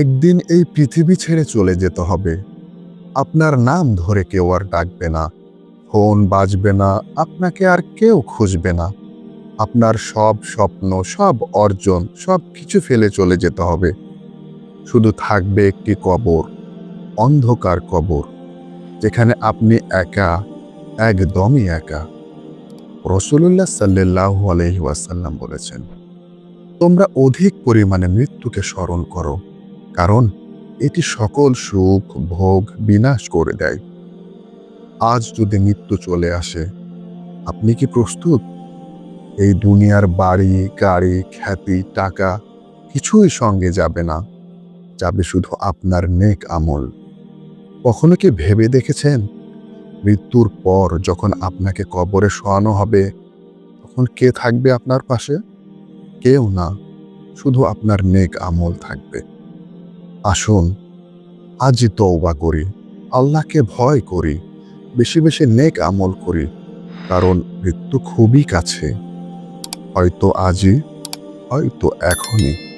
একদিন এই পৃথিবী ছেড়ে চলে যেতে হবে। আপনার নাম ধরে কেউ আর ডাকবে না, ফোন বাজবে না, আপনাকে আর কেউ খুঁজবে না। আপনার সব স্বপ্ন, সব অর্জন, সব কিছু ফেলে চলে যেতে হবে। শুধু থাকবে একটি কবর, অন্ধকার কবর, যেখানে আপনি একা, একদমই একা। রসুল্লাহ সাল্লাহ আলহিহাসাল্লাম বলেছেন, তোমরা অধিক পরিমাণে মৃত্যুকে স্মরণ করো কারণ এটি সকল সুখ, ভোগ বিনাশ করে দেয়। আজ যদি মৃত্যু চলে আসে, আপনি কি প্রস্তুত? এই দুনিয়ার বাড়ি, গাড়ি, খ্যাতি, টাকা কিছুই সঙ্গে যাবে না। যাবে শুধু আপনার নেক আমল। কখনো কি ভেবে দেখেছেন? মৃত্যুর পর যখন আপনাকে কবরে শোয়ানো হবে, তখন কে থাকবে আপনার পাশে? কেউ না, শুধু আপনার নেক আমল থাকবে। আসুন আজই তওবা করি, আল্লাহকে ভয় করি, বেশি বেশি নেক আমল করি, কারণ মৃত্যু খুবই কাছে। হয়তো আজই হয়তো এখনই।